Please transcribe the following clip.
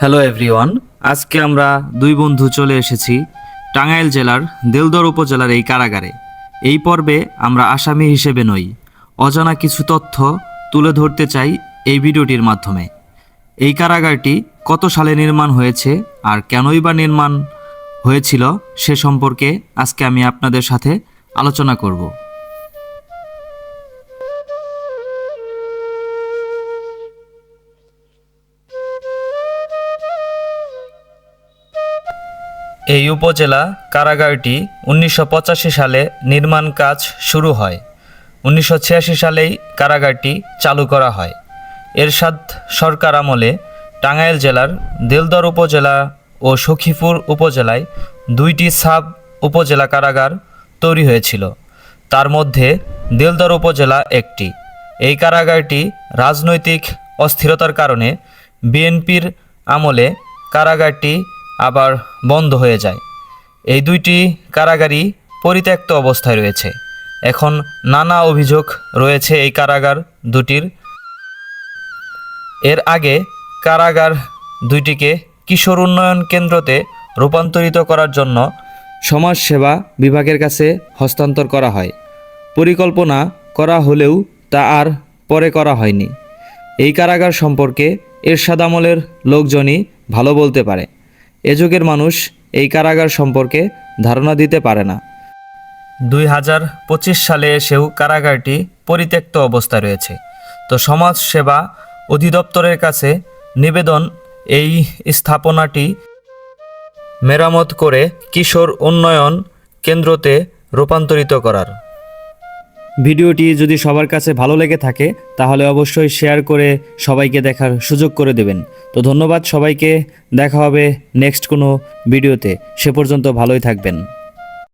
Hello everyone আজকে আমরা দুই বন্ধু চলে এসেছি টাঙ্গাইল জেলার দেলদর উপজেলার এই কারাগারে। এই পর্বে আমরা আসামি হিসেবে নই, অজানা কিছু তথ্য তুলে ধরতে চাই এই ভিডিওটির মাধ্যমে। এই কারাগারটি কত সালে নির্মাণ হয়েছে আর কেনই বা নির্মাণ হয়েছিল সে সম্পর্কে আজকে আমি আপনাদের সাথে আলোচনা করব। এই উপজেলা কারাগারটি উনিশশো পঁচাশি সালে নির্মাণ কাজ শুরু হয়। উনিশশো ছিয়াশি সালেই কারাগারটি চালু করা হয়। এরশাদ সরকার আমলে টাঙ্গাইল জেলার দেলদর উপজেলা ও সখীপুর উপজেলায় দুইটি সাব উপজেলা কারাগার তৈরি হয়েছিল। তার মধ্যে দেলদর উপজেলা একটি। এই কারাগারটি রাজনৈতিক অস্থিরতার কারণে বিএনপির আমলে কারাগারটি আবার বন্ধ হয়ে যায়। এই দুইটি কারাগারই পরিত্যক্ত অবস্থায় রয়েছে। এখন নানা অভিযোগ রয়েছে এই কারাগার দুটির। এর আগে কারাগার দুইটিকে কিশোর উন্নয়ন কেন্দ্রতে রূপান্তরিত করার জন্য সমাজসেবা বিভাগের কাছে হস্তান্তর করা হয়। পরিকল্পনা করা হলেও তা আর পরে করা হয়নি। এই কারাগার সম্পর্কে এরশাদ আমলের লোকজনই ভালো বলতে পারে। এ যুগের মানুষ এই কারাগার সম্পর্কে ধারণা দিতে পারে না। দুই হাজার পঁচিশ সালে এসেও কারাগারটি পরিত্যক্ত অবস্থায় রয়েছে। তো সমাজ সেবা অধিদপ্তরের কাছে নিবেদন, এই স্থাপনাটি মেরামত করে কিশোর উন্নয়ন কেন্দ্রতে রূপান্তরিত করার। ভিডিওটি যদি সবার কাছে ভালো লেগে থাকে, তাহলে অবশ্যই শেয়ার করে সবাইকে দেখার সুযোগ করে দেবেন। তো ধন্যবাদ সবাইকে, দেখা হবে নেক্সট কোনো ভিডিওতে। সে পর্যন্ত ভালোই থাকবেন।